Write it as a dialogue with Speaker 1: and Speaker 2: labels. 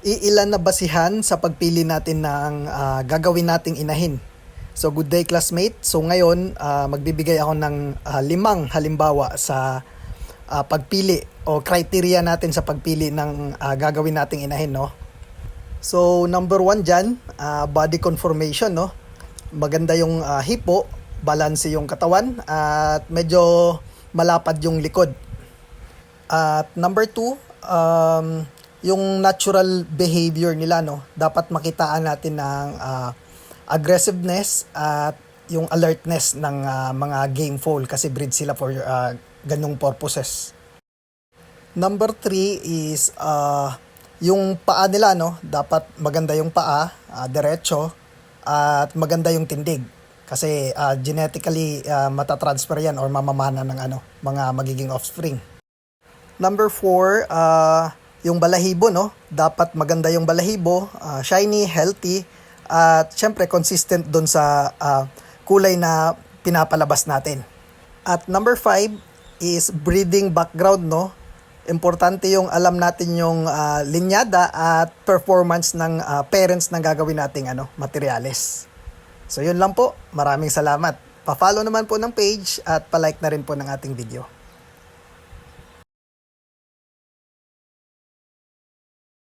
Speaker 1: iilan na basihan sa pagpili natin ng ah, gagawin nating inahin. So good day classmate. So ngayon ah, magbibigay ako ng ah, limang halimbawa sa ah, pagpili o criteria natin sa pagpili ng ah, gagawin nating inahin no. So number one dyan, ah, body conformation no. Maganda yung ah, hipo, balance yung katawan at medyo malapad yung likod. At number two, um, yung natural behavior nila, no? Dapat makitaan natin ng ah, aggressiveness at yung alertness ng ah, mga game foal kasi breed sila for uh, ganong purposes. Number three is ah, yung paa nila, no? Dapat maganda yung paa, ah, diretso, at maganda yung tindig. Kasi ah, genetically ah, matatransfer yan or mamamana ng ano, mga magiging offspring. Number four, ah, yung balahibo, no? Dapat maganda yung balahibo, ah, shiny, healthy, at syempre consistent doon sa ah, kulay na pinapalabas natin. At number five is breeding background, no? Importante yung alam natin yung ah, linyada at performance ng ah, parents ng gagawin nating ano, materyales. So yun lang po. Maraming salamat. Pa-follow naman po ng page at pa-like na rin po ng ating video.